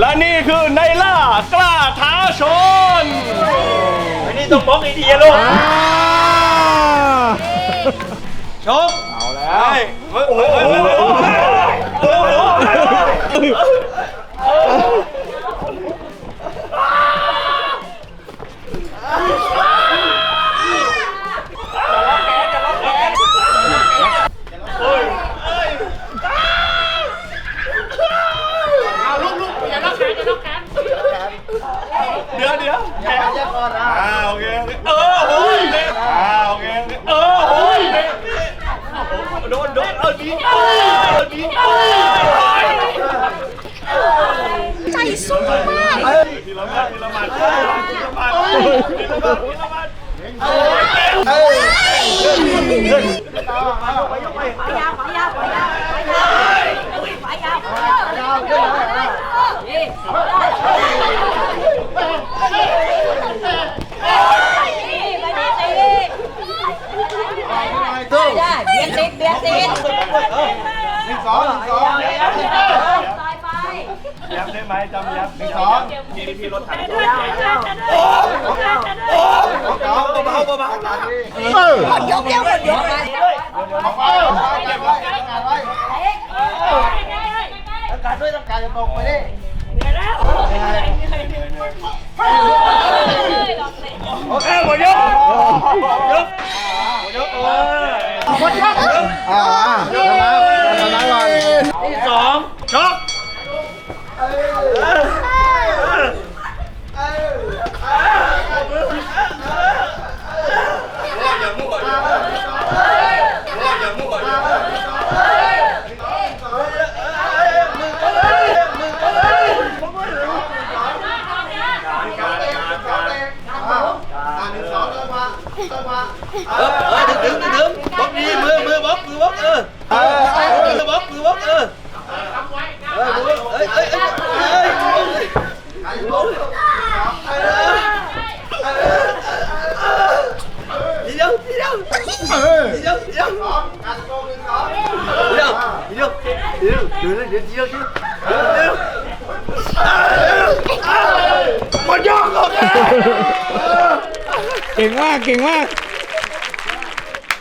และนี่คือในล่ากล้าท้าชนอันนี้ต้องบล็อกไอเดียลูกอ่าชกเอาแล้วโอ้โห เดี๋ยวเดี๋ยวแขนจะก่อนนะอ่าโอเคเออโอ้ยอ่าโอเคเออโอ้ยโดนโดนเอาดีเอาดีเอาใจสู้มากทีละมัดทีละมัดทีละมัดทีละมัดทีละมัดได้เบียดติดเบียดติดสองสองยับได้ไหมจำยับหนึ่งสองทีนี้พี่รถถังสองเบาๆเบาเออยกเดียวกันยกไป โอเคหมดยกยกยกเอออ่าชนะชนะก่อนสองชกๆ เออเออดึงดึงดึงบล็อกดีมือมือบล็อกมือบล็อกเออเออมือบล็อกมือบล็อกเออเออมือบล็อกเอ้ยเอ้ยเอ้ยเอ้ยทีเดียวทีเดียวเออทีเดียวทีเดียว เก่งมาก เก่งมาก